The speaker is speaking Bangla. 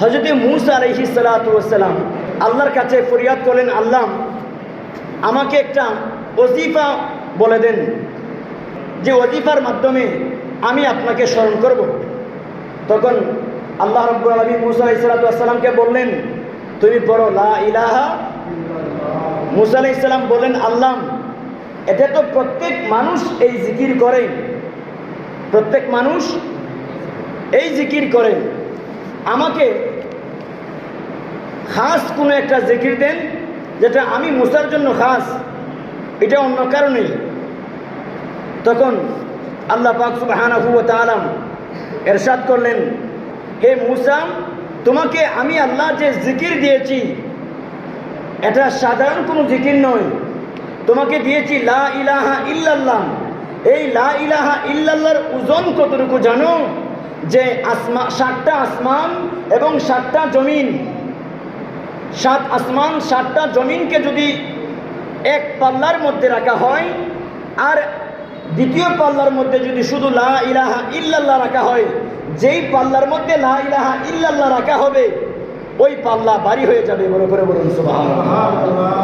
হজরতে মুসা আলহি সালাতাম আল্লাহর কাছে ফরিয়াদ করলেন, আল্লাহ আমাকে একটা ওজিফা বলে দেন, যে ওজিফার মাধ্যমে আমি আপনাকে স্মরণ করব। তখন আল্লাহ রব্বুল আলমী মুসা আলাইসালাতামকে বললেন, তুমি পড়ো, লা ইলাহা মুসা আলাহ ইসলাম বললেন, আল্লাহ এটা তো প্রত্যেক মানুষ এই জিকির করে। প্রত্যেক মানুষ এই জিকির করে। আমাকে খাস কোনো একটা জিকির দেন যেটা আমি মুসার জন্য খাস, এটা অন্য কারণেই। তখন আল্লাহ পাক সুবহানাহু ওয়া তাআলা এরশাদ করলেন, হে মুসা, তোমাকে আমি আল্লাহ যে জিকির দিয়েছি, এটা সাধারণ কোনো জিকির নয়। তোমাকে দিয়েছি লা ইলাহা ইল্লাল্লাহ। এই লা ইলাহা ইল্লাল্লাহর ওজন কতটুকু জানো? যে আসমা, সাতটা আসমান এবং সাতটা জমিন। সাত আসমান, সাতটা জমিনকে যদি এক পাল্লার মধ্যে রাখা হয়, আর দ্বিতীয় পাল্লার মধ্যে যদি শুধু লা ইলাহা ইল্লাল্লাহ রাখা হয়, যেই পাল্লার মধ্যে লা ইলাহা ইল্লাল্লাহ রাখা হবে, ওই পাল্লা বাড়ি হয়ে যাবে, বড় করে বলুন, সুবহানাল্লাহ।